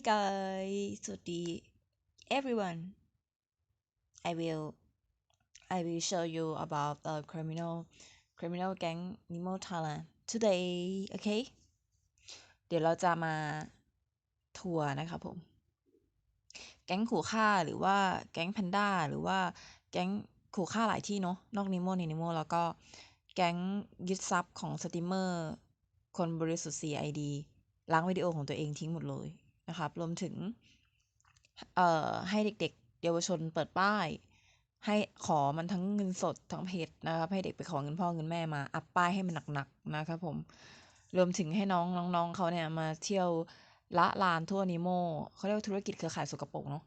guys สวัสดี everyone I will I will show you about the criminal criminal gang Nemo Thailand today okay เดี๋ยวเราจะมาทัวร์นะครับผม แก๊งขู่ฆ่าหรือว่าแก๊งแพนด้าหรือว่าแก๊งขู่ฆ่าหลายที่เนาะนอกนิโมในนิโมแล้วก็แก๊งยึดทรัพย์ของสตรีมเมอร์ คนบริสุทธิ์ CID ล้างวิดีโอของตัวเองทิ้งหมดเลย นะครับ รวมถึงให้เด็ก ๆ เยาวชนเปิดป้าย ให้ขอมันทั้งเงินสดทั้งเพจนะครับ ให้เด็กไปขอเงินพ่อเงินแม่มา อัพป้ายให้มันหนักๆนะครับผม รวมถึงให้น้องน้องๆเขาเนี่ยมาเที่ยวละลานทั่วนิโมเขาเรียกว่าธุรกิจเครือข่ายสกปรกเนาะ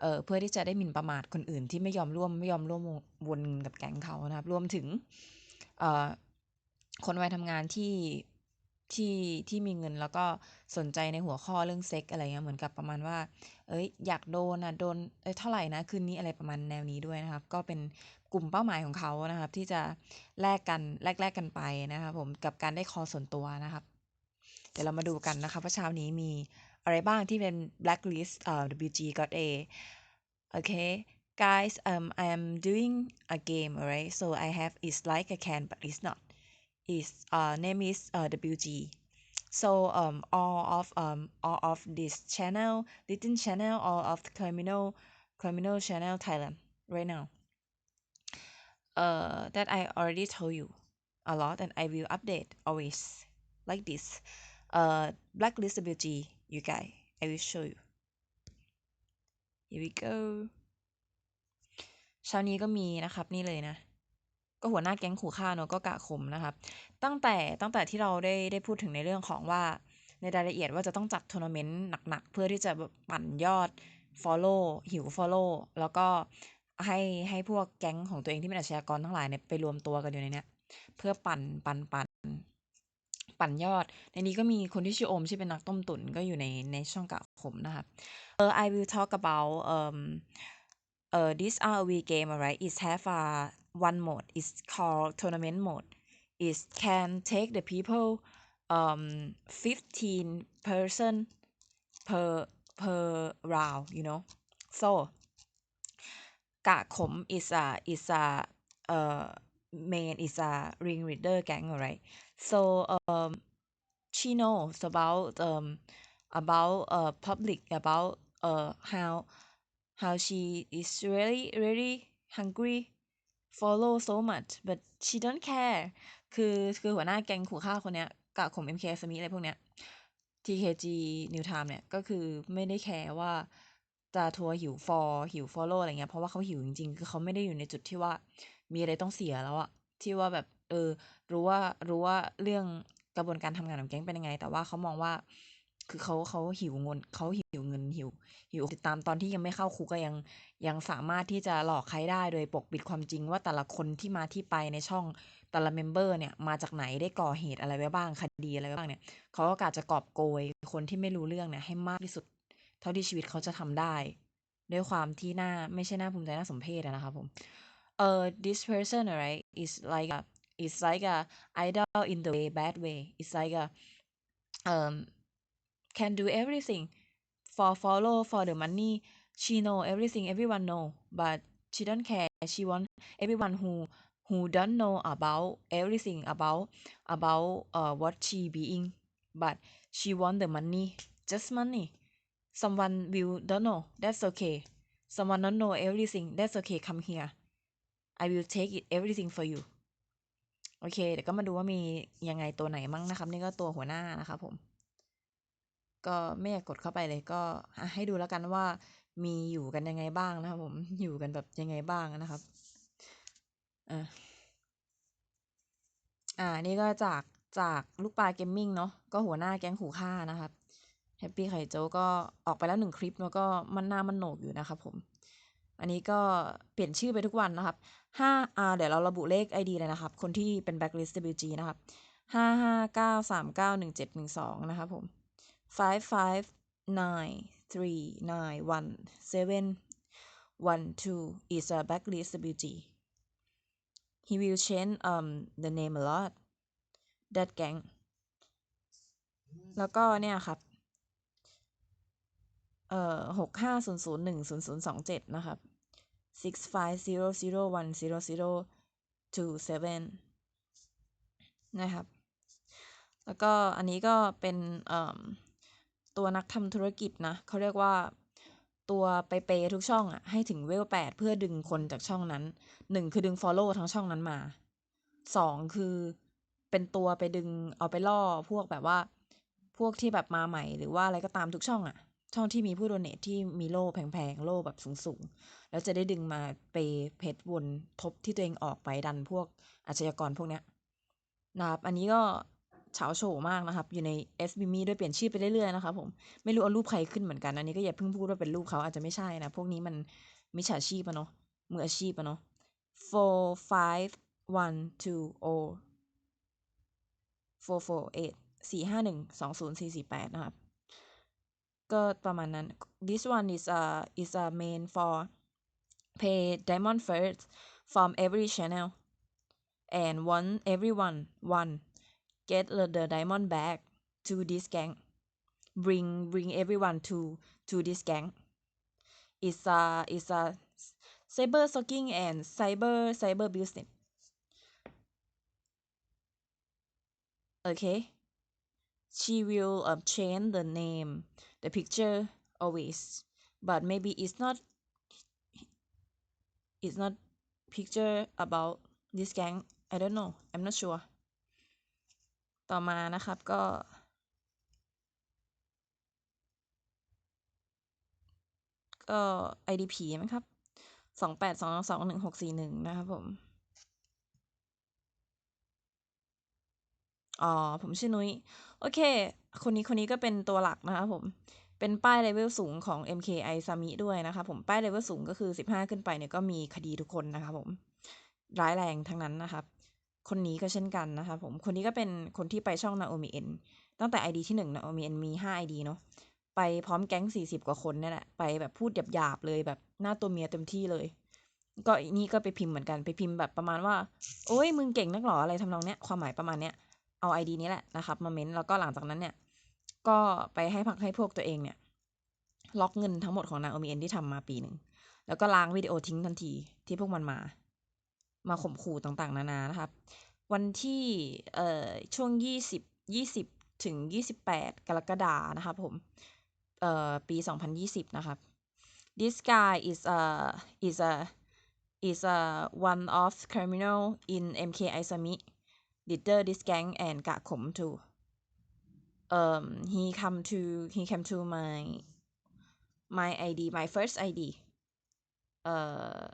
เออเพื่อที่จะได้หมิ่นประมาทคนอื่นที่ไม่ยอมร่วมไม่ยอมร่วมวนกับแก๊งเขานะครับ รวมถึงคนวัยทำงานที่ ที่ที่มีเงินแล้วก็สนใจในหัวข้อเรื่องเซ็กอะไรเงี้ยเหมือนกับประมาณว่า เอ้ย อยากโดนอะโดนเอ้ยเท่าไหร่นะคืนนี้อะไรประมาณแนวนี้ด้วยนะครับ ก็เป็นกลุ่มเป้าหมายของเขานะครับ ที่จะแลกกันแลกแลกกันไปนะครับผมกับการได้คอส่วนตัวนะครับ เดี๋ยวเรามาดูกันนะครับว่าเช้านี้มีอะไรบ้างที่เป็น blacklist เอ่อ WG got A okay guys um I am doing a game alright so I have it's like a can but it's not its uh name is uh WG so um all of um all of this channel little channel all of the criminal criminal channel Thailand right now uh that I already told you a lot and I will update always like this uh blacklist WG you guys I will show you here we go เช้านี้ก็มีนะครับนี่เลยนะ ก็หัวหน้าแก๊งขู่ฆ่าเนอะก็กะข่มนะครับ ตั้งแต่ตั้งแต่ที่เราได้ได้พูดถึงในเรื่องของว่าในรายละเอียดว่าจะต้องจัดทัวร์นาเมนต์หนักๆ เพื่อที่จะปั่นยอด follow หิว follow แล้วก็ให้ให้พวกแก๊งของตัวเองที่เป็นอาชญากรทั้งหลายเนี่ยไปรวมตัวกันอยู่ในเนี้ยเพื่อปั่นปั่นปั่นปั่นยอด ในนี้ก็มีคนที่ชื่อโอมที่เป็นนักต้มตุ๋นก็อยู่ในในช่องกะข่มนะครับเออ I will talk about um uh this ROV game alright it's have a one mode is called tournament mode. It can take the people um 15 person per per round, you know. So Gakom is a is a uh main is a ring reader gang, right? So um she knows about um about uh public about uh how how she is really really hungry follow so much but she don't care คือคือหัวหน้าแก๊งขู่ฆ่าคนเนี้ยกะข่ม MK สมิอะไรพวกเนี้ย TKG New Time เนี่ย ก็คือไม่ได้แคร์ว่าจะทัวร์หิวฟอร์หิวฟอลโล่อะไรเงี้ยเพราะว่าเขาหิวจริงๆ คือเขาไม่ได้อยู่ในจุดที่ว่ามีอะไรต้องเสียแล้วอะที่ว่าแบบเออรู้ว่ารู้ว่าเรื่องกระบวนการทำงานของแก๊งเป็นยังไง แต่ว่าเขามองว่า คือเขาเขาหิวเงินเขาหิวเงินหิวหิวติดตามตอนที่ยังไม่เข้าคุกก็ยังยังสามารถที่จะหลอกใครได้โดยปกปิดความจริงว่าแต่ละคนที่มาที่ไปในช่องแต่ละเมมเบอร์เนี่ยมาจากไหนได้ก่อเหตุอะไรไว้บ้างคดีอะไรไว้บ้างเนี่ยเขาก็กะจะกอบโกยคนที่ไม่รู้เรื่องเนี่ยให้มากที่สุด เท่าที่ชีวิตเขาจะทำได้ ด้วยความที่หน่าไม่ใช่หน่าภูมิใจหน่าสมเพชนะครับผมเอ่อ this person right is like a is like a idol in the way bad way is like a um can do everything for follow for the money she know everything everyone know but she don't care she want everyone who who don't know about everything about about uh what she being but she want the money just money someone will don't know that's okay someone don't know everything that's okay come here I will take it everything for you โอเค เดี๋ยวก็มาดูว่ามียังไงตัวไหนมั่งนะครับ นี่ก็ตัวหัวหน้านะครับผม ก็ไม่อยากกดเข้าไปเลยก็ให้ดูแล้วกันว่ามีอยู่กันยังไงบ้างนะครับ ผมอยู่กันแบบยังไงบ้างนะครับอ่าอ่านี่ก็จากจากลูกปลาเกมมิ่งเนาะก็หัวหน้าแก๊งขู่ฆ่านะครับแฮปปี้ไข่โจก็ออกไปแล้วหนึ่งคลิปแล้วก็มันหน้ามันโหนกอยู่นะครับผมอันนี้ก็เปลี่ยนชื่อไปทุกวันนะครับห้าอ่าเดี๋ยวเราระบุเลข ID เลยนะครับ คนที่เป็น blacklist WG นะครับห้าห้าเก้าสามเก้าหนึ่งเจ็ดหนึ่งสองนะครับผม five five nine three nine one seven one two is a blacklist WG he will change um the name a lot that gang แล้วก็เนี่ยครับ เอ่อหกห้าศูนย์ศูนย์หนึ่งศูนย์ศูนย์สองเจ็ดนะครับ six five zero zero one zero zero two seven นะครับ แล้วก็อันนี้ก็เป็นเอ่อ ตัวนักทำธุรกิจนะเขาเรียกว่าตัวไปเปยทุกช่องอะให้ถึงเวลแปดเพื่อดึงคนจากช่องนั้นหนึ่งคือดึง Follow ทั้งช่องนั้นมาสองคือเป็นตัวไปดึงเอาไปล่อพวกแบบว่า พวกที่แบบมาใหม่หรือว่าอะไรก็ตามทุกช่องอะช่องที่มีผู้โดเนทที่มีโล่แพงๆ โล่แบบสูงๆ แล้วจะได้ดึงมาไปเพจวนทบที่ตัวเองออกไปดันพวกอาชญากรพวกเนี้ยนะครับอันนี้ก็ เฉาโฉมากนะครับ อยู่ใน s b m ด้วยเปลี่ยนชื่อไปเรื่อยๆนะครับผมไม่รู้เอารูปใครขึ้นเหมือนกันอันนี้ก็อย่าเพิ่งพูดว่าเป็นรูปเขาอาจจะไม่ใช่นะพวกนี้มันมิจฉาชีพอะเนาะมืออาชีพอะเนาะ four five one two o four four eight สี่ห้าหนึ่งสองศูนย์สี่สี่แปดนะครับ ก็ประมาณนั้น this one is a is a main for pay diamond first from every channel and one everyone one get the, diamond back to this gang. Bring bring everyone to to this gang. It's a it's a cyber stalking and cyber cyber business. Okay? She will uh, change the name the picture always. But maybe it's not it's not picture about this gang. I don't know. I'm not sure ต่อมานะครับก็ก็ IDP มั้งครับสองแปดสองสองหนึ่งหกสี่หนึ่งนะครับผม อ๋อ ผมชื่อนุ้ย โอเค คนนี้คนนี้ก็เป็นตัวหลักนะครับผม เป็นป้ายเลเวลสูงของ MKI ซามิด้วยนะครับผม ป้ายเลเวลสูงก็คือ 15 ขึ้นไปเนี่ยก็มีคดีทุกคนนะครับผม ร้ายแรงทั้งนั้นนะครับ คนนี้ก็เช่นกันนะครับผม คนนี้ก็เป็นคนที่ไปช่องนาโอมิเอ็นตั้งแต่ ID ที่หนึ่งนาโอมิเอ็นมี 5 ID เนาะ ไปพร้อมแก๊ง 40 กว่าคนเนี่ยแหละ ไปแบบพูดหยาบๆเลยแบบหน้าตัวเมียเต็มที่เลย ก็อีนี่ก็ไปพิมพ์เหมือนกัน ไปพิมพ์แบบประมาณว่า โอ้ยมึงเก่งนักหรออะไรทำนองเนี้ย ความหมายประมาณเนี้ย เอา ID นี้แหละนะครับ มาเม้น แล้วก็หลังจากนั้นเนี่ย ก็ไปให้พักให้พวกตัวเองเนี่ย ล็อกเงินทั้งหมดของนางโอมิเอ็นที่ทำมาปีหนึ่ง แล้วก็ล้างวิดีโอทิ้งทันทีที่พวกมันมา มาข่มขู่ต่างๆ นานานะครับวันที่เอ่อช่วงยี่สิบยี่สิบถึงยี่สิบแปดกรกฎานะครับผมเอ่อปีสองพันยี่สิบนะครับ this guy is a is a is a one of criminal in MK Isami leader this gang and กะขม too um he come to he came to my my ID my first ID uh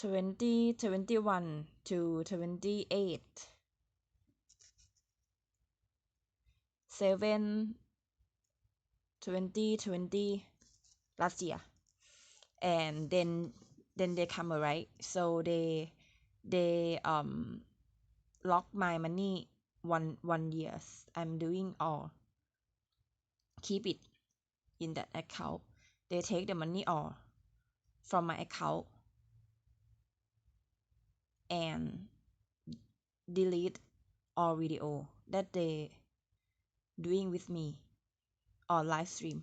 20 21 to 28 7 2020 last year. And then then they come right? So they they um lock my money one one years. I'm doing all. Keep it in that account. They take the money all from my account and delete all video that they doing with me on live stream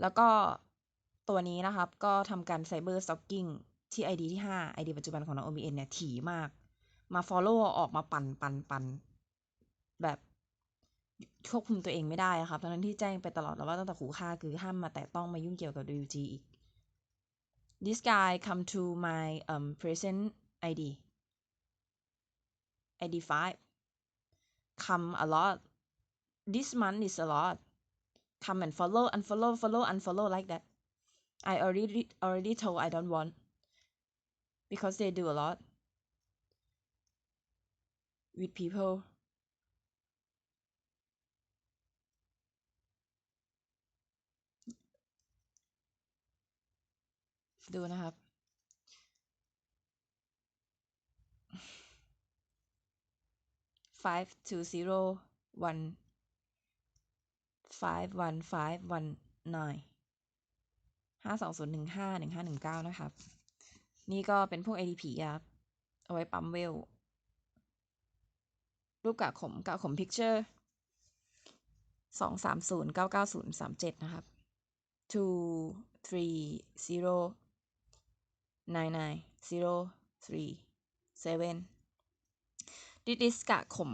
แล้วก็ตัวนี้นะครับ ก็ทำการ Cyber Stalking ที่ ID ที่ 5 ID ปัจจุบันของน้อง OBN เนี่ย ถี่มาก มา Follow ออกมาปันปันปันแบบควบคุมตัวเองไม่ได้ครับทั้งที่แจ้งไปตลอดแล้วว่าตั้งแต่ขู่ฆ่าคือห้ามมาแตะต้องมายุ่งเกี่ยวกับ WG อีก this guy come to my um present ID ID 5 come a lot. This month is a lot. Come and follow unfollow follow unfollow like that. I already already told I don't want. Because they do a lot. With people ดูนะครับ five two zero one five one five one nine ห้าสองศูนย์หนึ่งห้าหนึ่งห้าหนึ่งเก้านะครับ นี่ก็เป็นพวก ADP ครับ เอาไว้ปั๊มเวล รูปกะขมกะขมพิกเจอร์สองสามศูนย์เก้าเก้าศูนย์สามเจ็ดนะครับ two three zero nine nine zero three seven this is กะขม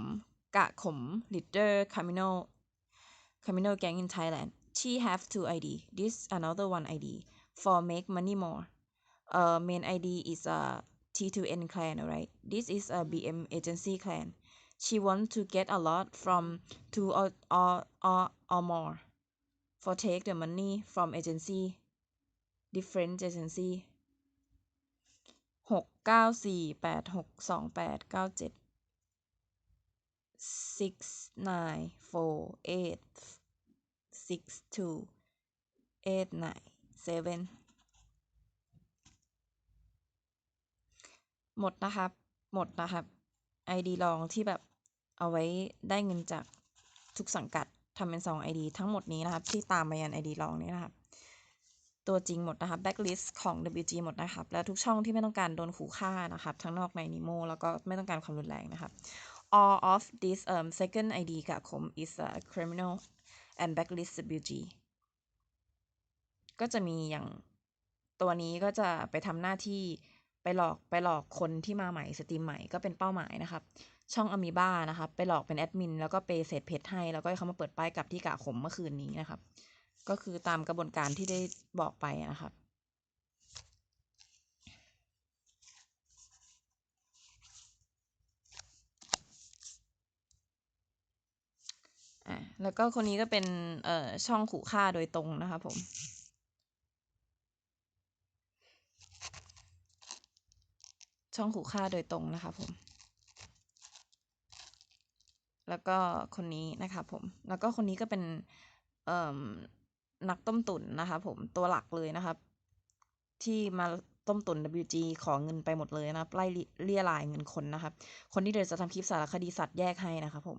กะขม leader criminal criminal gang in Thailand she have two ID this another one ID for make money more uh main ID is a T2N clan alright this is a BM agency clan she want to get a lot from two or or or, or more for take the money from agency different agency หกเก้าสี่แปดหกสองแปดเก้าเจ็ด six nine four eight six two eight nine seven หมดนะครับ หมดนะครับ ID ลองที่แบบเอาไว้ได้เงินจากทุกสังกัดทำเป็นสอง ID ทั้งหมดนี้นะครับ ที่ตามมายัน ID ลองนี้นะครับ ตัวจริงหมดนะครับ backlist ของ WG หมดนะครับ แล้วทุกช่องที่ไม่ต้องการโดนขู่ฆ่านะครับ ทั้งนอกในนิโมแล้วก็ไม่ต้องการความรุนแรงนะครับ all of this um second ID กะคม is a criminal and backlist WG ก็จะมีอย่างตัวนี้ก็จะไปทำหน้าที่ไปหลอกไปหลอกคนที่มาใหม่สตรีมใหม่ก็เป็นเป้าหมายนะครับ ช่องอมีบ้านะครับ ไปหลอกเป็นแอดมินแล้วก็ไปเศษเพชรให้ แล้วก็ให้เขามาเปิดป้ายกับที่กะขมเมื่อคืนนี้นะครับ ก็คือตามกระบวนการที่ได้บอกไปนะครับอ่าแล้วก็คนนี้ก็เป็นเอ่อช่องขู่ฆ่าโดยตรงนะครับผม ช่องขู่ฆ่าโดยตรงนะครับผม แล้วก็คนนี้นะครับผม แล้วก็คนนี้ก็เป็นเอ่อ นักต้มตุ๋นนะครับผมตัวหลักเลยนะครับ ที่มาต้มตุ๋น WG ขอเงินไปหมดเลยนะครับ ไล่เลี่ยรายเงินคนนะครับ คนที่เดี๋ยวจะทำคลิปสารคดีสัตว์แยกให้นะครับผม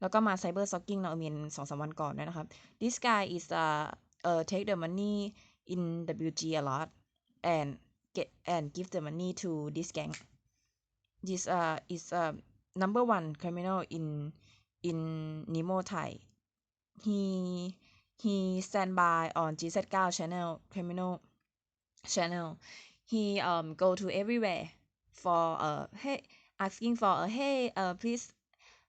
แล้วก็มาไซเบอร์ซ็อกกิ้งนาอเมียนสองสามวันก่อนด้วยนะครับ this guy is uh uh take the money in WG a lot and get and give the money to this gang this uh is uh number one criminal in in Nemo Thai he he stand by on GZ9 channel criminal channel. He um go to everywhere for uh hey asking for a hey uh please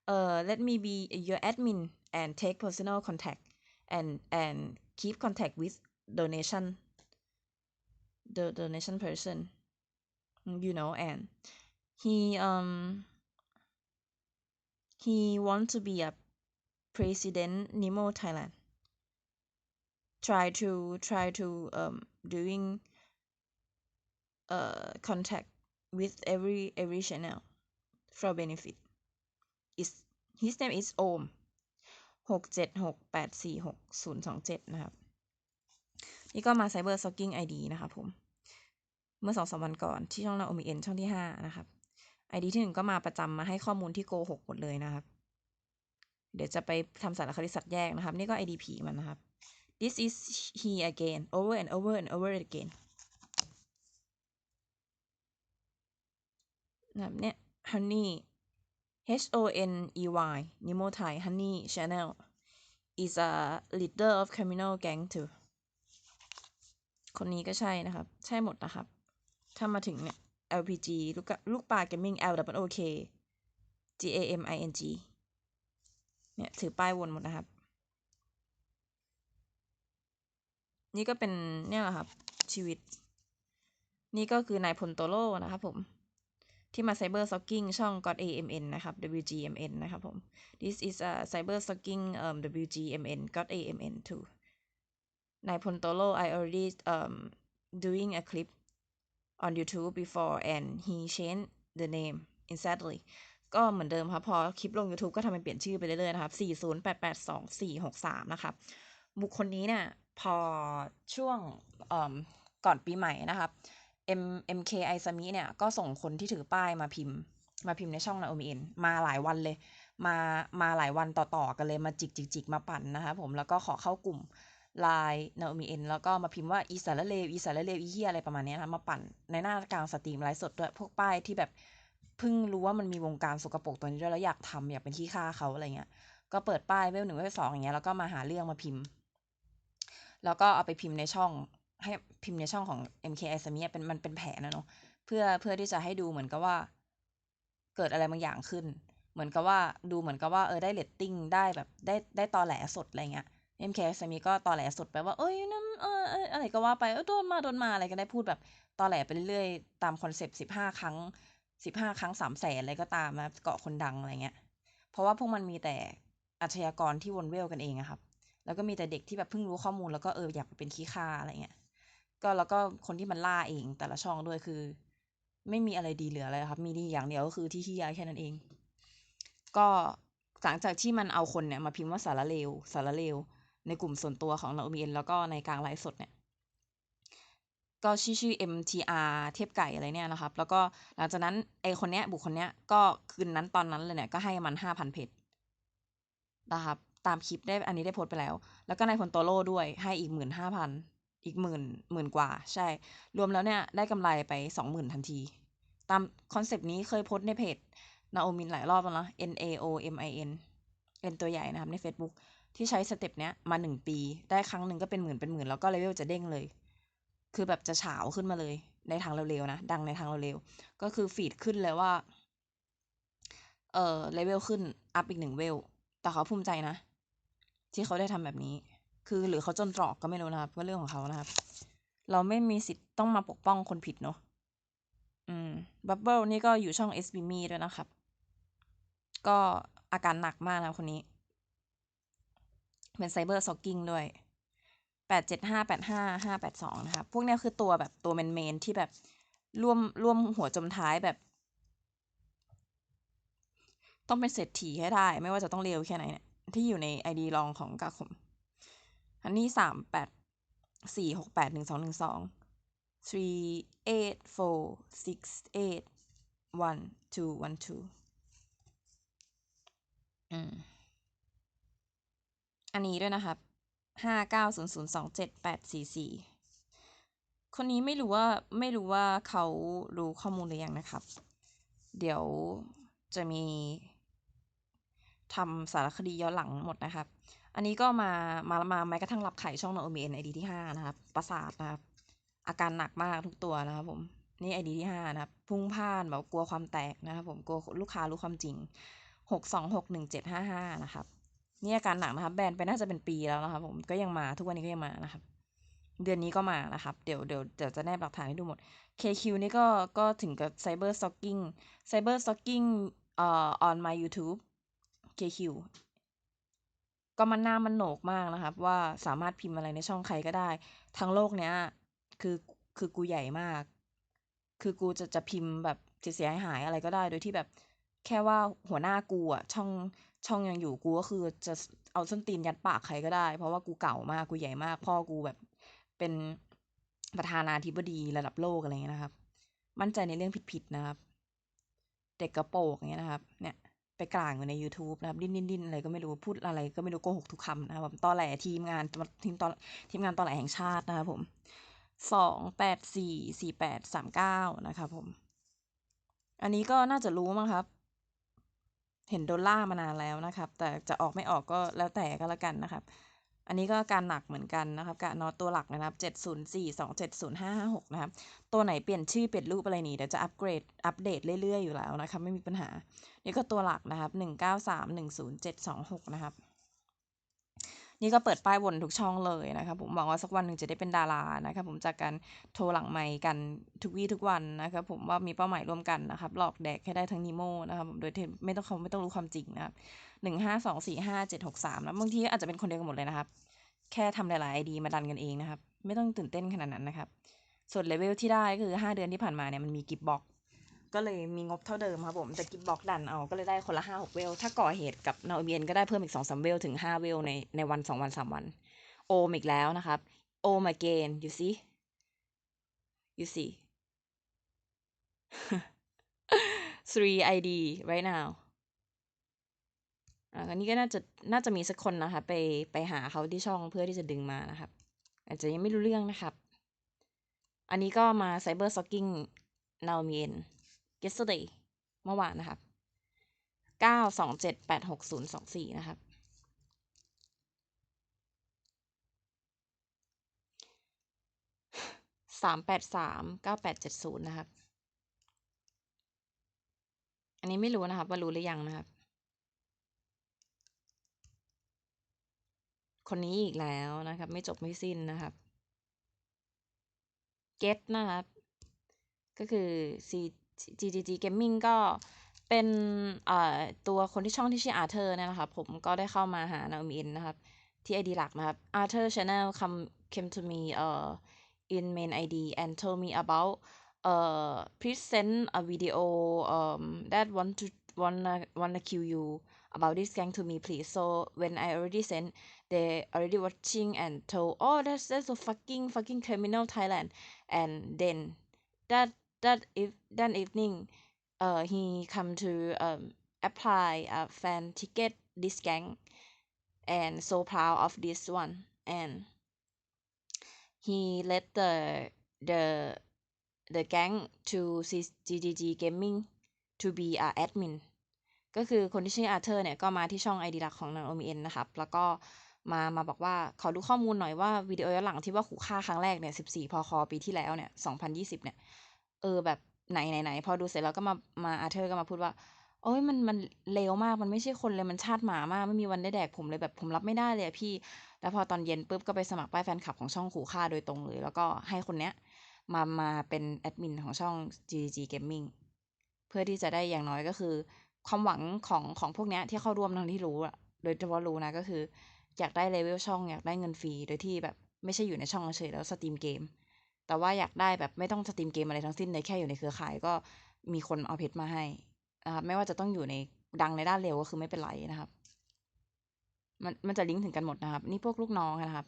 uh let me be your admin and take personal contact and and keep contact with donation the donation person you know and he um he want to be a president Nemo Thailand try to try to um doing uh contact with every every channel for benefit is his name is Om หกเจ็ดหกแปดสี่หกศูนย์สองเจ็ดนะครับ นี่ก็มา Cyber Stalking ID นะครับผม เมื่อสองสามวันก่อนที่ช่องเรา o m เช่องที่ห้านะครับ ID ที่หนึ่งก็มาประจำมาให้ข้อมูลที่โกหกหมดเลยนะครับ เดี๋ยวจะไปทำสารคดีสัตว์แยกนะครับ นี่ก็ ID ผีมันนะครับ this is he again over and over and over again นะครับเนี่ย honey H O N E Y Nemo Thai Honey Channel is a leader of criminal gang too คนนี้ก็ใช่นะครับ ใช่หมดนะครับ ถ้ามาถึงเนี่ย LPG ลูกลูกปลา Gaming L W O K G A M I N G เนี่ย ถือป้ายวนหมดนะครับ นี่ก็เป็นเนี่ยแหละครับ ชีวิต นี่ก็คือนายพลโตโลนะครับผม ที่มาไซเบอร์ซ็อกกิ้งช่อง God AMN นะครับ WGMN นะครับผม this is a cyber stalking um WGMN God AMN too นายพลโตโล I already um doing a clip on YouTube before and he changed the name exactly ก็เหมือนเดิมครับพอคลิปลง YouTube ก็ทำให้เปลี่ยนชื่อไปเรื่อยๆนะครับ 40882 463 นะครับ บุคคลนี้เนี่ย พอช่วงก่อนปีใหม่นะครับ M MK ไอซามิเนี่ยก็ส่งคนที่ถือป้ายมาพิมพ์ มาพิมพ์ในช่องนาโอมิเอ็นมาหลายวันเลย มามาหลายวันต่อๆกันเลยมาจิกจิกจิกมาปั่นนะครับผมแล้วก็ขอเข้ากลุ่มไลน์นาโอมิเอ็นแล้วก็มาพิมพ์ว่าอีสารเลวอีสารเลวอีเฮียอะไรประมาณนี้นะมาปั่นในหน้ากลางสตรีมไลฟ์สดด้วยพวกป้ายที่แบบเพิ่งรู้ว่ามันมีวงการสกปรกตัวนี้ด้วยแล้วอยากทำอยากเป็นขี้ข้าเขาอะไรเงี้ยก็เปิดป้ายเวลหนึ่งเวลสองอย่างเงี้ยแล้วก็มาหาเรื่องมาพิมพ์ แล้วก็เอาไปพิมพ์ในช่อง ให้พิมพ์ในช่องของ MKI สมีเป็นมันเป็นแผนนะเนาะเพื่อเพื่อที่จะให้ดูเหมือนกับว่า เกิดอะไรบางอย่างขึ้น เหมือนกับว่าดูเหมือนกับว่าเออได้เรตติ้งได้แบบได้ได้ตอแหลสดอะไรเงี้ย MK สมีก็ตอแหลสดไปว่าเอ้ยนั่นเอออะไรก็ว่าไปเออโดนมาโดนมาอะไรก็ได้พูดแบบตอแหลไปเรื่อยๆตามคอนเซปต์สิบห้าครั้งสิบห้าครั้งสามแสนอะไรก็ตามนะเกาะคนดังอะไรเงี้ย เพราะว่าพวกมันมีแต่อาชญากรที่วนเวลกันเองอะครับ แล้วก็มีแต่เด็กที่แบบเพิ่งรู้ข้อมูลแล้วก็เอออยากไปเป็นขี้ข้าอะไรเงี้ยก็แล้วก็คนที่มันล่าเองแต่ละช่องด้วยคือ ไม่มีอะไรดีเหลือเลยครับ มีดีอย่างเดียวก็คือที่ที่ย้ายแค่นั้นเอง ก็หลังจากที่มันเอาคนเนี่ยมาพิมพ์ว่าสารเลวสารเลวในกลุ่มส่วนตัวของเราเมียนแล้วก็ในกลางไลฟ์สดเนี่ยก็ชื่อชื่อ MTR เทพไก่อะไรเนี่ยนะครับ แล้วก็หลังจากนั้นไอคนเนี้ยบุคคลเนี้ยก็คืนนั้นตอนนั้นเลยเนี่ยก็ให้มันห้าพันเพจนะครับ ตามคลิปได้อันนี้ได้โพสไปแล้ว แล้วก็ในคนโตโร่ด้วยให้อีกหมื่นห้าพันอีกหมื่นหมื่นกว่า ใช่ รวมแล้วเนี่ยได้กำไรไปสองหมื่นทันที ตามคอนเซปต์นี้เคยโพสในเพจนาโอมินหลายรอบแล้วนะ N A O M I N เป็นตัวใหญ่นะครับใน Facebook ที่ใช้สเต็ปเนี้ยมาหนึ่งปี ได้ครั้งหนึ่งก็เป็นหมื่นเป็นหมื่นแล้วก็เลเวลจะเด้งเลย คือแบบจะเฉาขึ้นมาเลยในทางเร็วๆนะ ดังในทางเร็วๆก็คือฟีดขึ้นเลยว่า เออเลเวลขึ้น อัพอีกหนึ่งเวล แต่เขาภูมิใจนะ ที่เขาได้ทำแบบนี้ คือหรือเขาจนตรอกก็ไม่รู้นะครับก็เรื่องของเขานะครับ เราไม่มีสิทธิ์ต้องมาปกป้องคนผิดเนาะอืมบับเบิลนี่ก็อยู่ช่อง s b m ด้วยนะครับ ก็อาการหนักมากนะคนนี้ เป็นไซเบอร์ซ็อกกิ้งด้วยแปดเจ็ดห้าแปดห้าห้าแปดสองนะครับ พวกนี้คือตัวแบบตัวเมนเมนที่แบบร่วมร่วมหัวจมท้ายแบบ ต้องเป็นเศรษฐีให้ได้ ไม่ว่าจะต้องเร็วแค่ไหนเนี่ย ที่อยู่ในไอดีลองของกาคมอันนี้สามแปดสี่หกแปดหนึ่งสองหนึ่งสอง three eight four six eight one two one two อืมอันนี้ด้วยนะครับห้าเก้าศูนย์ศูนย์สองเจ็ดแปดสี่สี่คนนี้ไม่รู้ว่าไม่รู้ว่าเขารู้ข้อมูลหรือยังนะครับ เดี๋ยวจะมี ทำสารคดีย้อนหลังหมดนะครับ อันนี้ก็มา มามาแม้กระทั่งรับไข่ช่องนอโอเมนไอดีที่ห้านะครับ ประสาทนะครับ อาการหนักมากทุกตัวนะครับผม นี่ไอดีที่ห้านะครับ พุ่งพ่านแบบกลัวความแตกนะครับ ผม กลัวลูกค้ารู้ความจริงหกสองหกหนึ่งเจ็ดห้าห้านะครับ นี่อาการหนักนะครับ แบนไปน่าจะเป็นปีแล้วนะครับ ผม ก็ยังมา ทุกวันนี้ก็ยังมานะครับ เดือนนี้ก็มานะครับ เดี๋ยวเดี๋ยวเดี๋ยวจะแนบหลักฐานให้ดูหมด KQ นี่ก็ ก็ถึงกับ Cyber Stalking Cyber Stalking เอ่อ on my YouTube KQ ก็มันหน้ามันโหนกมากนะครับ ว่าสามารถพิมพ์อะไรในช่องใครก็ได้ ทั้งโลกเนี้ยคือคือกูใหญ่มาก คือกูจะจะพิมพ์แบบเสียหายอะไรก็ได้ โดยที่แบบแค่ว่าหัวหน้ากูอะช่องช่องยังอยู่กูก็คือจะเอาส้นตีนยัดปากใครก็ได้ เพราะว่ากูเก่ามากกูใหญ่มาก พ่อกูแบบเป็นประธานาธิบดีระดับโลกอะไรเงี้ยนะครับ มั่นใจในเรื่องผิดๆนะครับ เด็กกระโปรงอย่างเงี้ยนะครับ เนี่ย ไปกลางอยู่ใน YouTube นะครับ ดิ้นดิ้นดิ้นอะไรก็ไม่รู้พูดอะไรก็ไม่รู้โกหกทุกคำนะครับตอแหลทีมงานทีมตอทีมงานตอแหลแห่งชาตินะครับผมสองแปดสี่สี่แปดสามเก้านะครับผม อันนี้ก็น่าจะรู้มั้งครับ เห็นดอลลาร์มานานแล้วนะครับ แต่จะออกไม่ออกก็แล้วแต่ก็แล้วกันนะครับ อันนี้ก็การหนักเหมือนกันนะครับการนอตตัวหลักนะครับเจ็ดศูนย์สี่สองเจ็ดศูนย์ห้าห้าหกนะครับ ตัวไหนเปลี่ยนชื่อเปลี่ยนรูปอะไรนี่เดี๋ยวจะอัปเกรดอัปเดตเรื่อยๆอยู่แล้วนะครับ ไม่มีปัญหา นี่ก็ตัวหลักนะครับหนึ่งเก้าสามหนึ่งศูนย์เจ็ดสองหกนะครับ นี่ก็เปิดป้ายวนทุกช่องเลยนะครับผมหวังว่าสักวันหนึ่งจะได้เป็นดารานะครับผมจากการโทรหลังไมค์กันทุกวี่ทุกวันนะครับผมว่ามีเป้าหมายร่วมกันนะครับหลอกแดกให้ได้ทั้งนิโมนะครับผมโดยที่ไม่ต้องเขาไม่ต้องรู้ความจริงนะครับหนึ่งห้าสองสี่ห้าเจ็ดหกสามแล้วบางทีอาจจะเป็นคนเดียวกันหมดเลยนะครับ แค่ทำหลายๆไอดีมาดันกันเองนะครับ ไม่ต้องตื่นเต้นขนาดนั้นนะครับส่วนเลเวลที่ได้ก็คือห้าเดือนที่ผ่านมาเนี่ยมันมีกิฟบ็อก ก็เลยมีงบเท่าเดิมครับผมแต่กิฟบ็อกดันเอาก็เลยได้คนละห้าหกเวล ถ้าก่อเหตุกับนาเบียนก็ได้เพิ่มอีกสองสามเวลถึงห้าเวลในในวันสองวันสามวันโอมอีกแล้วนะครับโอม again you see you see three ID right now อันนี้ก็น่าจะน่าจะมีสักคนนะคะ ไปไปหาเขาที่ช่องเพื่อที่จะดึงมานะครับ อาจจะยังไม่รู้เรื่องนะครับ อันนี้ก็มา Cyber Stalking Now m e n yesterday เมื่อวานนะครับ 9278604 นะครับ สามแปดสามเก้าแปดเจ็ดศูนย์นะครับ อันนี้ไม่รู้นะครับ ว่ารู้หรือยังนะครับ คนนี้อีกแล้วนะครับ ไม่จบไม่สิ้นนะครับเ get นะครับ ก็คือ c GGG Gaming ก็เป็นเอ่อตัวคนที่ช่องที่ชื่ออาร์เธอร์เนี่ยนะครับ ผมก็ได้เข้ามาหานาอมินนะครับ ที่ไอดีหลักนะครับ Arthur Channel come came to me uh in main ID and told me about uh present a video um that want to wanna wanna kill you about this gang to me please so when I already sent they already watching and told oh that's that's a fucking fucking criminal Thailand and then that that if that evening uh he come to um apply a fan ticket this gang and so proud of this one and he led the the the gang to CGG Gaming to be a admin ก็คือคนที่ชื่ออาเธอร์เนี่ยก็มาที่ช่องไอดีหลักของนางโอมีเอ็นนะครับ แล้วก็มามาบอกว่าขอดูข้อมูลหน่อยว่าวิดีโอย้อนหลังที่ว่าขู่ฆ่าครั้งแรกเนี่ย 14 พค ปีที่แล้วเนี่ย 2020 เนี่ย เออแบบไหนไหนไหนพอดูเสร็จแล้วก็มามาอาเธอร์ก็มาพูดว่าโอ้ยมันมันเลวมากมันไม่ใช่คนเลยมันชาติหมามากไม่มีวันได้แดกผมเลยแบบผมรับไม่ได้เลยพี่ แล้วพอตอนเย็นปุ๊บก็ไปสมัครป้ายแฟนคลับของช่องขู่ฆ่าโดยตรงเลย แล้วก็ให้คนเนี้ยมามาเป็นแอดมินของช่อง GG Gaming เพื่อที่จะได้อย่างน้อยก็คือ ความหวังของของพวกเนี้ยที่เข้าร่วมทั้งที่รู้อะโดยเฉพาะรู้นะก็คือ อยากได้เลเวลช่องอยากได้เงินฟรีโดยที่แบบไม่ใช่อยู่ในช่องเฉยแล้วสตรีมเกม แต่ว่าอยากได้แบบไม่ต้องสตรีมเกมอะไรทั้งสิ้นเลยแค่อยู่ในเครือข่ายก็มีคนเอาเพชรมาให้นะครับไม่ว่าจะต้องอยู่ในดังในด้านเร็วก็คือไม่เป็นไรนะครับ มันมันจะลิงก์ถึงกันหมดนะครับ นี่พวกลูกน้องนะครับ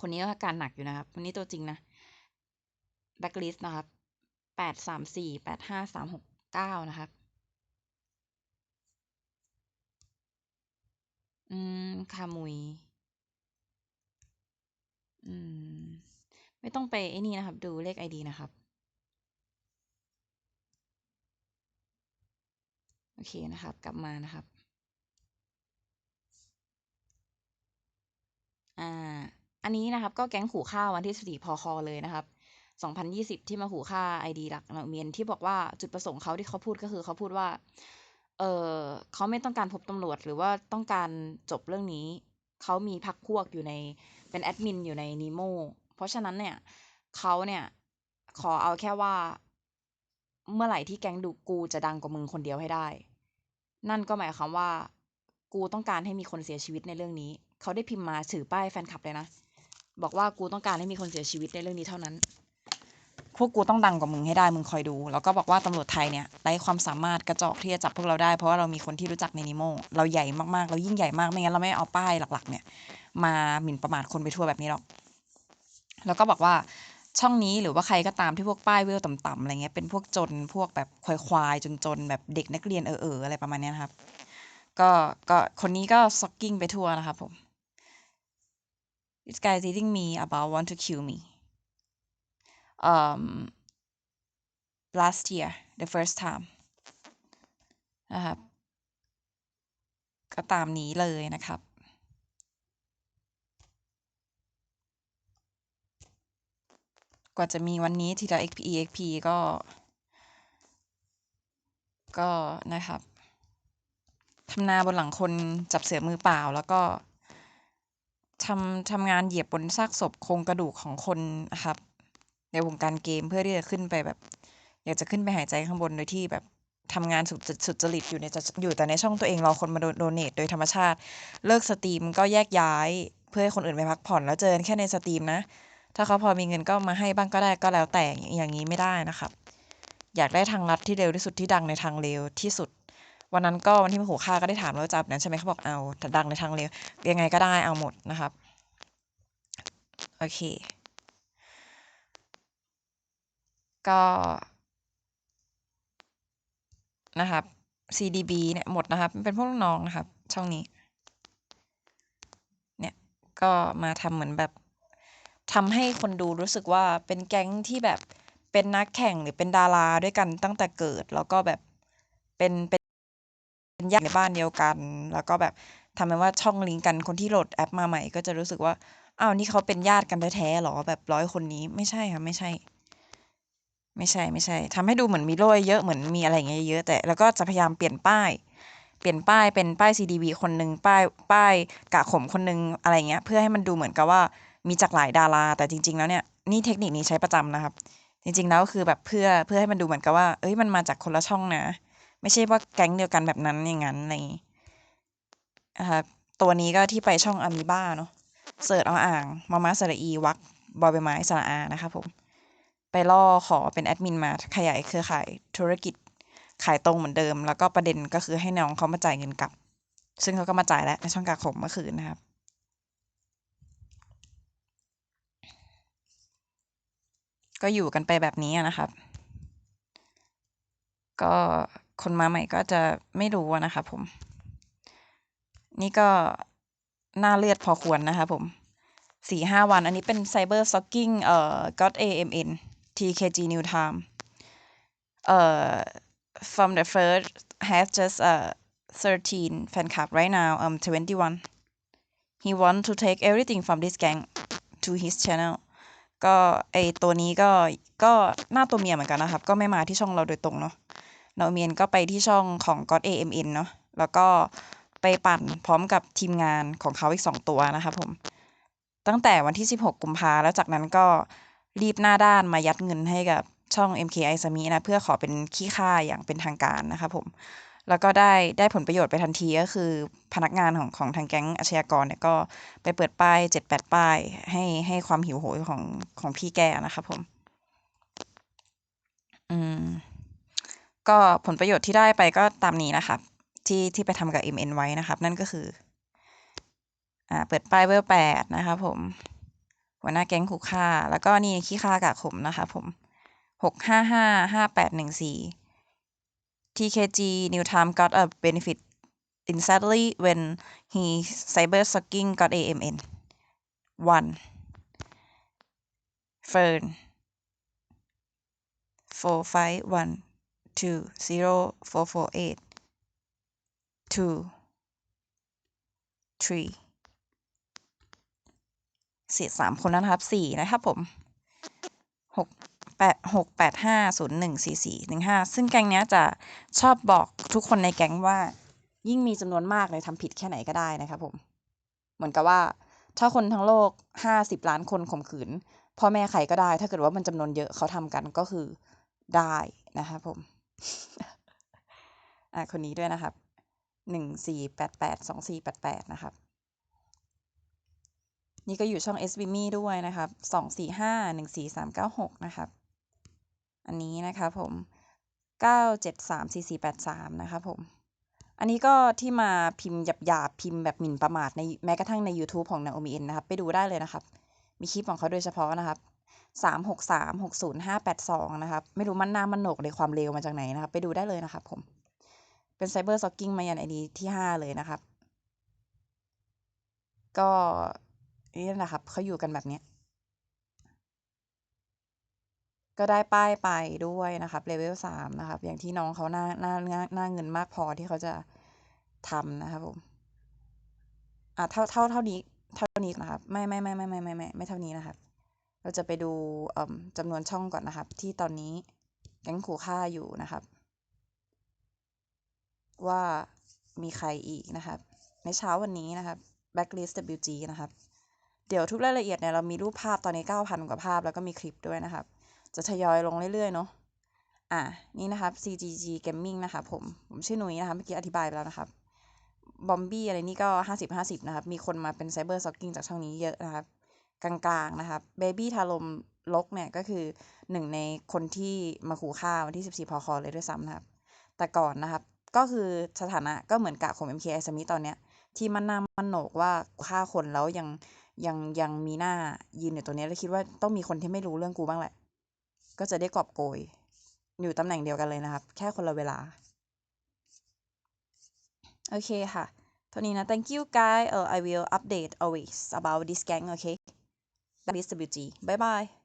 คนนี้ก็อาการหนักอยู่นะครับคนนี้ตัวจริงนะแบ็กลิสต์นะครับแปดสามสี่แปดห้าสามหกเก้านะครับอืมคามุย อืม ไม่ต้องไปไอ้นี่นะครับ ดูเลขไอดีนะครับ โอเคนะครับ กลับมานะครับ อ่า อันนี้นะครับก็แก๊งขู่ฆ่าวันที่สี่พคเลยนะครับ2020 ที่มาขู่ฆ่าไอดีหลักนเมียนที่บอกว่าจุดประสงค์เขาที่เขาพูดก็คือเขาพูดว่า เออเขาไม่ต้องการพบตำรวจหรือว่าต้องการจบเรื่องนี้ เขามีพักพวกอยู่ในเป็นแอดมินอยู่ในนีโม เพราะฉะนั้นเนี่ยเขาเนี่ยขอเอาแค่ว่า เมื่อไหร่ที่แก๊งดูกูจะดังกว่ามึงคนเดียวให้ได้ นั่นก็หมายความว่า กูต้องการให้มีคนเสียชีวิตในเรื่องนี้ เขาได้พิมพ์มาถือป้ายแฟนคลับเลยนะ บอกว่ากูต้องการให้มีคนเสียชีวิตในเรื่องนี้เท่านั้น พวกกูต้องดังกว่ามึงให้ได้ มึงคอยดู แล้วก็บอกว่าตำรวจไทยเนี่ยไร้ความสามารถกระจอกที่จะจับพวกเราได้ เพราะว่าเรามีคนที่รู้จักในนิโมเราใหญ่มากๆ เรายิ่งใหญ่มาก ไม่งั้นเราไม่เอาป้ายหลัก ๆ เนี่ย มาหมิ่นประมาทคนไปทั่วแบบนี้หรอก แล้วก็บอกว่าช่องนี้หรือว่าใครก็ตามที่พวกป้ายเวลต่ำๆอะไรเงี้ยเป็นพวกจนพวกแบบควายๆจนๆแบบเด็กนักเรียนเออๆอะไรประมาณนี้นะครับก็ก็คนนี้ก็ซ็อกกิ้งไปทั่วนะครับผม This guy is eating me about want to kill me um last year the first time นะครับก็ตามนี้เลยนะครับ กว่าจะมีวันนี้ทีละ XPE XP ก็ ก็นะครับทำนาบนหลังคนจับเสือมือเปล่า แล้วก็ทำทำงานเหยียบบนซากศพโครงกระดูกของคนนะครับ ในวงการเกมเพื่อที่จะขึ้นไปแบบ อยากจะขึ้นไปหายใจข้างบนโดยที่แบบทำงานสุดสุดจริตอยู่ในจะอยู่แต่ในช่องตัวเองรอคนมาโดเนทโดยธรรมชาติ เลิกสตรีมก็แยกย้าย เพื่อให้คนอื่นไปพักผ่อนแล้วเจอแค่ในสตรีมนะ ถ้าเขาพอมีเงินก็มาให้บ้างก็ได้ก็แล้วแต่อย่างนี้ไม่ได้นะครับ อยากได้ทางลัดที่เร็วที่สุดที่ดังในทางเร็วที่สุด วันนั้นก็วันที่มาขู่ฆ่าก็ได้ถามแล้วจะแบนั้นใช่ไหมเขาบอกเอาดังในทางเร็วยังไงก็ได้เอาหมดนะครับโอเค ก็นะครับ CDB เนี่ยหมดนะครับ เป็นพวกลูกน้องนะครับ ช่องนี้ เนี่ย ก็มาทำเหมือนแบบ ทำให้คนดูรู้สึกว่าเป็นแก๊งที่แบบเป็นนักแข่งหรือเป็นดาราด้วยกันตั้งแต่เกิด แล้วก็แบบเป็นเป็นเป็นญาติในบ้านเดียวกัน แล้วก็แบบทำให้ว่าช่องลิงก์กันคนที่โหลดแอปมาใหม่ ก็จะรู้สึกว่าอ้าวนี่เขาเป็นญาติกันแท้ๆหรอแบบร้อยคนนี้ไม่ใช่ค่ะไม่ใช่ ไม่ใช่ไม่ใช่ทำให้ดูเหมือนมีโล่เยอะเหมือนมีอะไรอย่างเงี้ยเยอะแต่แล้วก็จะพยายามเปลี่ยนป้ายเปลี่ยนป้ายเป็นป้าย CDB คนหนึ่งป้ายป้ายกะขมคนหนึ่งอะไรเงี้ย เพื่อให้มันดูเหมือนกับว่า มีจากหลายดารา แต่จริง ๆ แล้วเนี่ยนี่เทคนิคนี้ใช้ประจำนะครับ จริง ๆ แล้วก็คือแบบเพื่อเพื่อให้มันดูเหมือนกับว่า เอ้ยมันมาจากคนละช่องนะ ไม่ใช่ว่าแก๊งเดียวกันแบบนั้นอย่างนั้นอะไรอย่างงี้นะครับตัวนี้ก็ที่ไปช่องอามีบ้าเนาะเสิร์ชเอาอ่างมามาสระอีวักบอยใบไม้สระอานะครับผมไปล่อขอเป็นแอดมินมาขยายเครือข่ายธุรกิจขายตรงเหมือนเดิม แล้วก็ประเด็นก็คือให้น้องเขามาจ่ายเงินกลับ ซึ่งเขาก็มาจ่ายแล้วในช่องกาขมเมื่อคืนนะครับ ก็อยู่กันไปแบบนี้นะครับ ก็คนมาใหม่ก็จะไม่รู้นะครับผม นี่ก็หน้าเลือดพอควรนะครับผมสี่ห้าวัน อันนี้เป็น Cyber Stalking เอ่อ got AMN TKG New Time เอ่อ from the first has just uh 13 fan club right now um 21 he want to take everything from this gang to his channel ก็ไอตัวนี้ก็ก็หน้าตัวเมียเหมือนกันนะครับ ก็ไม่มาที่ช่องเราโดยตรงเนาะนาเมียนก็ไปที่ช่องของ God AMN เนาะแล้วก็ไปปั่นพร้อมกับทีมงานของเขาอีก 2 ตัวนะครับผม ตั้งแต่วันที่ 16 กุมภาแล้วจากนั้นก็รีบหน้าด้านมายัดเงินให้กับช่อง MKI สมินะ เพื่อขอเป็นขี้ค่าอย่างเป็นทางการนะครับผม แล้วก็ได้ได้ผลประโยชน์ไปทันทีก็คือพนักงานของของทางแก๊งอาชญากรเนี่ยก็ไปเปิดป้ายเจ็ดแปดป้ายให้ให้ความหิวโหยของของพี่แกนะครับผม อืม ก็ผลประโยชน์ที่ได้ไปก็ตามนี้นะครับ ที่ที่ไปทำกับ MN ไว้นะครับ นั่นก็คือ อ่า เปิดป้ายเวอร์แปดนะครับผม หัวหน้าแก๊งขู่ฆ่า แล้วก็นี่ขี้ฆ่ากะขมนะครับผมหกห้าห้าห้าแปดหนึ่งสี่ TKG New Time got a benefit instantly when he cyber stalking got AMN. 1. Fern 451 2 0 448 2 3เสียสามคนนะครับสี่นะครับผมหก แปดหกแปดห้าศูนย์หนึ่งสี่สี่หนึ่งห้าซึ่งแก๊งเนี้ยจะชอบบอกทุกคนในแก๊งว่า ยิ่งมีจำนวนมากเลยทำผิดแค่ไหนก็ได้นะครับผม เหมือนกับว่า ถ้าคนทั้งโลกห้าสิบล้านคนข่มขืนพ่อแม่ใครก็ได้ ถ้าเกิดว่ามันจำนวนเยอะเขาทำกันก็คือได้นะครับผมอะคนนี้ด้วยนะครับหนึ่งสี่แปดแปดสองสี่แปดแปดนะครับ นี่ก็อยู่ช่อง s b m ด้วยนะครับสองสี่ห้าหนึ่งสี่สามเก้าหกนะครับ อันนี้นะครับผมเก้าเจ็ดสามสี่สี่แปดสามนะครับผม อันนี้ก็ที่มาพิมพ์หยาบๆพิมพ์แบบหมิ่นประมาทในแม้กระทั่งใน YouTube ของนาโอมีเอ็นนะครับ ไปดูได้เลยนะครับ มีคลิปของเขาโดยเฉพาะนะครับสามหกสามหกศูนย์ห้าแปดสองนะครับ ไม่รู้มันหน้ามันโหนกเลยความเร็วมาจากไหนนะครับ ไปดูได้เลยนะครับผม เป็นไซเบอร์ซ็อกกิ้งมายันไอดีที่ห้าเลยนะครับ ก็นี่แหละครับเขาอยู่กันแบบเนี้ย ก็ได้ป้ายไปด้วยนะครับเลเวลสามนะครับ อย่างที่น้องเขาหน้าหน้าหน้าหน้าเงินมากพอที่เขาจะทำนะครับผมอะเท่าเท่าเท่านี้เท่านี้นะครับ ไม่ไม่ไม่ไม่ไม่ไม่ไม่ไม่เท่านี้นะครับ เราจะไปดูเอ่อจำนวนช่องก่อนนะครับ ที่ตอนนี้แก๊งขู่ฆ่าอยู่นะครับ ว่ามีใครอีกนะครับ ในเช้าวันนี้นะครับ backlist WG นะครับ เดี๋ยวทุกรายละเอียดเนี่ยเรามีรูปภาพตอนนี้ 9,000 กว่าภาพแล้วก็มีคลิปด้วยนะครับ จะทยอยลงเรื่อยๆเนาะอะนี่นะครับ CGG Gaming นะครับผม ผมชื่อหนุยนะครับเมื่อกี้อธิบายไปแล้วนะครับบอมบี้อะไรนี่ก็50 50นะครับ มีคนมาเป็นไซเบอร์ซ็อกกิ้งจากช่องนี้เยอะนะครับ กลางๆนะครับเบบี้ทารมลกเนี่ยก็คือหนึ่งในคนที่มาขู่ฆ่าวันที่14พคเลยด้วยซ้ำนะครับ แต่ก่อนนะครับ ก็คือสถานะก็เหมือนกับของ MK ไอสมิตอนเนี้ย ที่มันน้ามันโหนกว่าฆ่าคนแล้วยังยังยังมีหน้ายืนอยู่ตัวนี้แล้วคิดว่าต้องมีคนที่ไม่รู้เรื่องกูบ้างแหละ ก็จะได้กอบโกย อยู่ตำแหน่งเดียวกันเลยนะครับ แค่คนละเวลา โอเคค่ะเท่านี้นะ thank you guys uh, I will update always about this gang okay that is WG bye bye